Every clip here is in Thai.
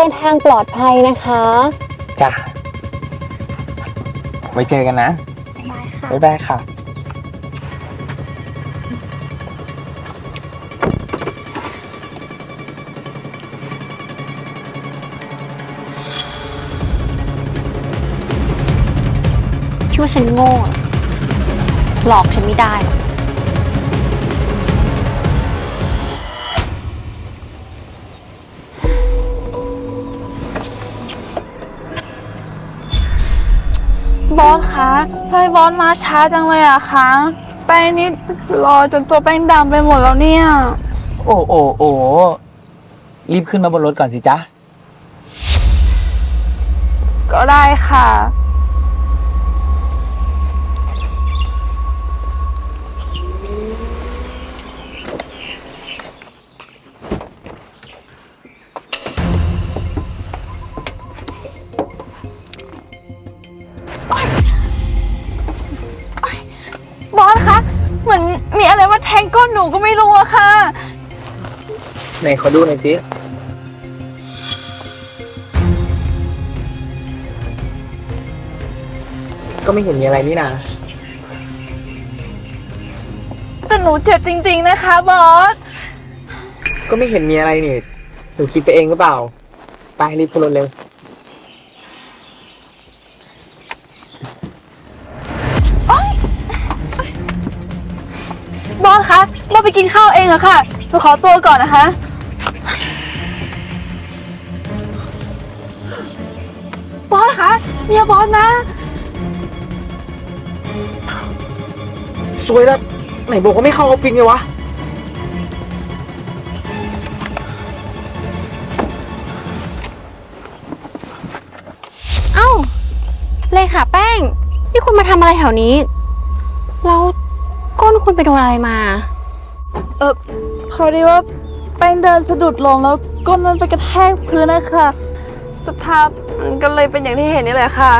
ดินทางปลอดภัยนะคะ จ้ะไว้เจอกันนะบ๊ายบายค่ะ บ๊ายบายค่ะ คิดว่าฉันโง่เหรอหลอกฉันไม่ได้หรอก ทำไมบอสมาช้าจังเลยอะคะ แป้งนี่รอจนตัวแป้งดำไปหมดแล้วเนี่ย โอ้โอ้โอ้รีบขึ้นมาบนรถก่อนสิจ๊ะ ก็ได้ค่ะ เหมือนมีอะไรมาแทงก้นหนูก็ไม่รู้อะค่ะ ไหนขอดูหน่อยสิก็ไม่เห็นมีอะไรนี่นาแต่หนูเจ็บจริง ๆ นะคะบอส ก็ไม่เห็นมีอะไรนี่หนูคิดไปเองหรือเปล่า ไปรีบขึ้นรถเร็ว กินข้าวเองอะค่ะหนูขอตัวก่อนนะคะ บอสคะเมียบอสนะ สวยแล้ว ไหนบอกว่าไม่เข้าออฟฟิศไงวะ เอ้า เลยค่ะแป้ง นี่คุณมาทำอะไรแถวนี้ แล้วก้นคุณไปโดนอะไรมา เออพอดีว่าแป้งเดินสะดุดลงแล้วก้นมันไปกระแทกพื้นนะคะ สภาพมันก็เลยเป็นอย่างที่เห็นนี่แหละค่ะ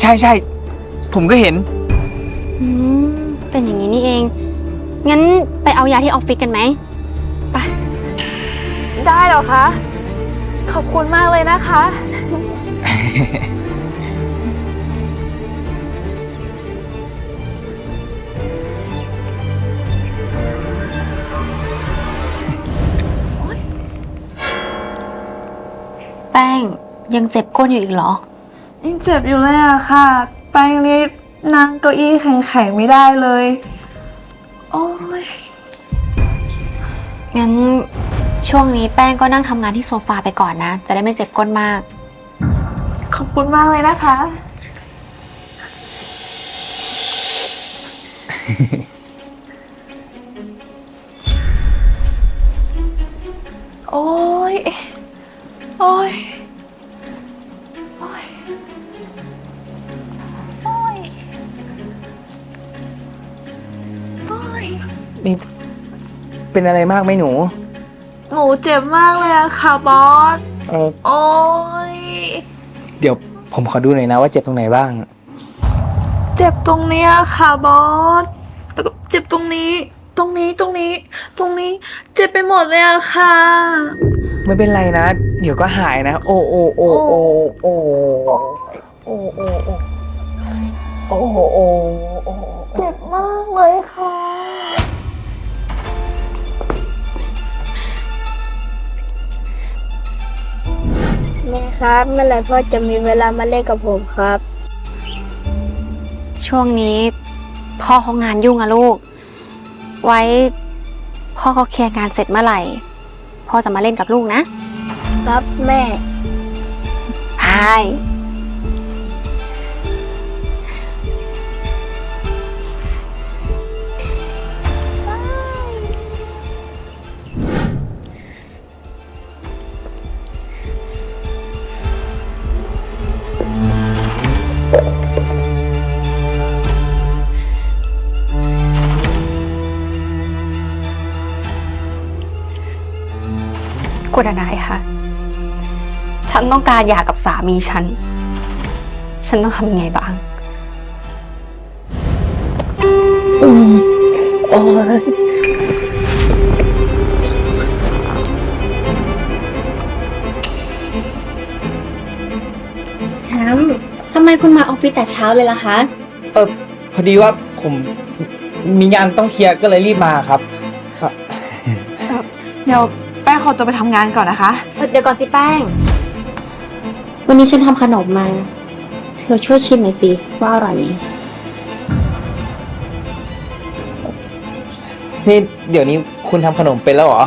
ใช่ใช่ผมก็เห็น อืมเป็นอย่างนี้นี่เอง งั้นไปเอายาที่ออฟฟิศกันไหม ได้เหรอคะ ขอบคุณมากเลยนะคะ ป้ง ยังเจ็บก้นอยู่อีกเหรอ ยังเจ็บอยู่เลยอะค่ะ แป้งนี่นั่งเก้าอี้แข็งๆไม่ได้เลย โอ้ยงั้นช่วงนี้แป้งก็นั่งทำงานที่โซฟาไปก่อนนะ จะได้ไม่เจ็บก้นมาก ขอบคุณมากเลยนะคะ โอ้ย โอ้ย โอ้ย โอ้ย โอ้ย นี่เป็นอะไรมากไหมหนู หนูเจ็บมากเลยอะค่ะบอส เออโอ้ย เดี๋ยวผมขอดูหน่อยนะว่าเจ็บตรงไหนบ้าง เจ็บตรงเนี้ยค่ะบอสแล้วก็เจ็บตรงนี้ ตรงนี้ ตรงนี้ ตรงนี้ เจ็บไปหมดเลยอะค่ะ ไม่เป็นไรนะ เดี๋ยวก็หายนะ โอ้โอ้โอ้โอ้โอ้โอ้โอ้โอ้โอ้โอ้โอ้โอ้เจ็บมากเลยค่ะ แม่ครับเมื่อไหร่พ่อจะมีเวลามาเล่นกับผมครับ ช่วงนี้พ่อเขางานยุ่งอะลูก ไว้พ่อเขาเคลียร์งานเสร็จเมื่อไหร่ พ่อจะมาเล่นกับลูกนะ ครับแม่ใช่ คุณนายคะ ฉันต้องการหย่ากับสามีฉัน ฉันต้องทำไงบ้าง อืมโอ้ยชมป์ทำไมคุณมาออฟฟิศแต่เช้าเลยล่ะคะ เออพอดีว่าผมมีงานต้องเคลียร์ก็เลยรีบมาครับครับเดี๋ยว อตัวไปทำงานก่อนนะคะเดี๋ยวก่อนสิแป้ง วันนี้ฉันทำขนมมา เธอช่วยชิมหน่อยสิว่าอร่อยไหมนี่เดี๋ยวนี้คุณทำขนมเป็นแล้วเหรอ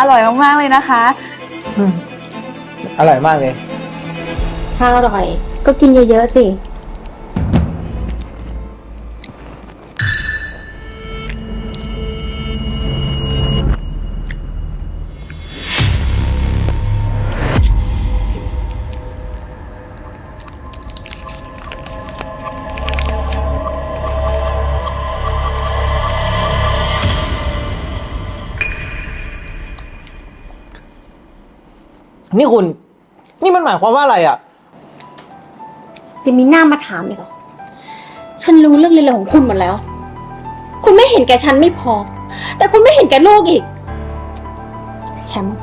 อร่อยมากๆเลยนะคะ อร่อยมากเลย ถ้าอร่อย ก็กินเยอะๆสิ นี่คุณ นี่มันหมายความว่าอะไรอะ ยังมีหน้ามาถามอีกเหรอ ฉันรู้เรื่องเรื่องของคุณหมดแล้ว คุณไม่เห็นแก่ฉันไม่พอ แต่คุณไม่เห็นแก่โลกอีก แชมป์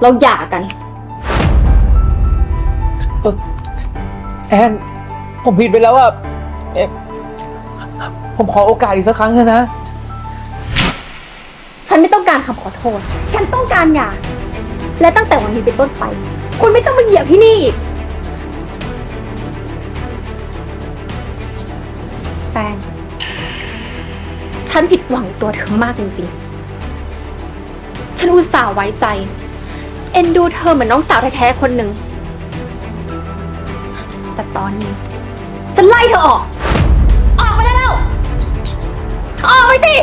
เราหย่ากัน แอนผมผิดไปแล้วอะเอ๊ะผมขอโอกาสอีกสักครั้งเถอะนะ ฉันไม่ต้องการคำขอโทษ ฉันต้องการหย่า และตั้งแต่วันนี้เป็นต้นไป คุณไม่ต้องมาเหยียบที่นี่อีก แป้ง ฉันผิดหวังตัวเธอมากจริงๆ ฉันอุตส่าห์ไว้ใจ เอ็นดูเธอเหมือนน้องสาวแท้ๆคนหนึ่ง แต่ตอนนี้ ฉันไล่เธอออก ออกไปได้แล้ว ออกไปสิ